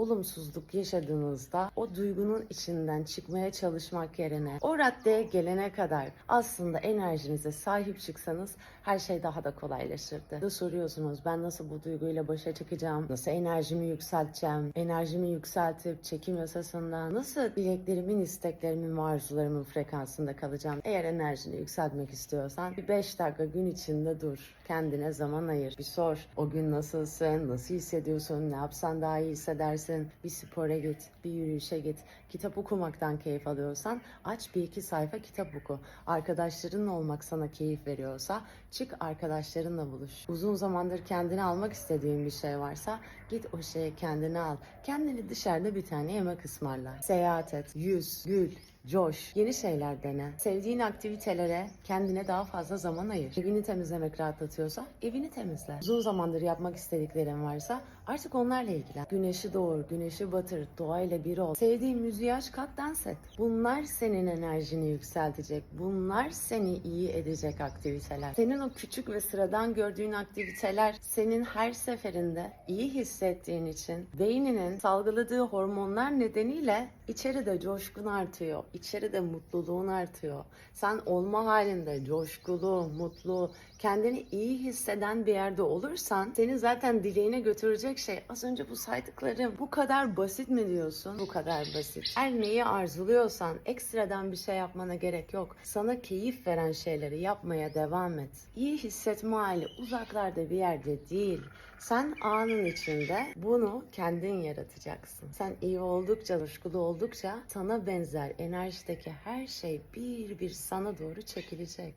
olumsuzluk yaşadığınızda o duygunun içinden çıkmaya çalışmak yerine o raddeye gelene kadar aslında enerjinize sahip çıksanız her şey daha da kolaylaşırdı. Da soruyorsunuz ben nasıl bu duyguyla başa çıkacağım? Nasıl enerjimi yükselteceğim? Enerjimi yükseltip çekim yasasından nasıl dileklerimin, isteklerimin arzularımın frekansında kalacağım? Eğer enerjini yükseltmek istiyorsan bir 5 dakika gün içinde dur. Kendine zaman ayır. Bir sor. O gün nasılsın? Nasıl hissediyorsun? Ne yapsan daha iyi hissedersin? Bir spora git. Bir yürüyüşe git. Kitap okumaktan keyif alıyorsan aç bir iki sayfa kitap oku. Arkadaşların olmak sana keyif veriyorsa çık arkadaşlarınla buluş. Uzun zamandır kendine almak istediğin bir şey varsa git o şeyi kendine al. Kendini dışarıda bir tane yemek ısmarla. Seyahat et, yüz, gül, coş, yeni şeyler dene. Sevdiğin aktivitelere kendine daha fazla zaman ayır. Evini temizlemek rahatlatıyorsa evini temizle. Uzun zamandır yapmak istediklerin varsa artık onlarla ilgilen. Güneşi doğur, güneşi batır, doğayla bir ol. Sevdiğin müziği aç, kalk dans et. Bunlar senin enerjini yükseltecek. Bunlar seni iyi edecek aktiviteler. Senin o küçük ve sıradan gördüğün aktiviteler senin her seferinde iyi hissettiğin için beyninin salgıladığı hormonlar nedeniyle içeride coşkun artıyor. İçeride mutluluğun artıyor. Sen olma halinde coşkulu, mutlu, kendini iyi hisseden bir yerde olursan seni zaten dileğine götürecek şey az önce bu saydıklarım bu kadar basit mi diyorsun? Bu kadar basit. Her neyi arzuluyorsan ekstradan bir şey yapmana gerek yok. Sana keyif veren şeyleri yapmaya devam et. İyi hissetme hali uzaklarda bir yerde değil. Sen anın içinde bunu kendin yaratacaksın. Sen iyi oldukça, coşkulu oldukça sana benzer enerjideki her şey bir bir sana doğru çekilecek.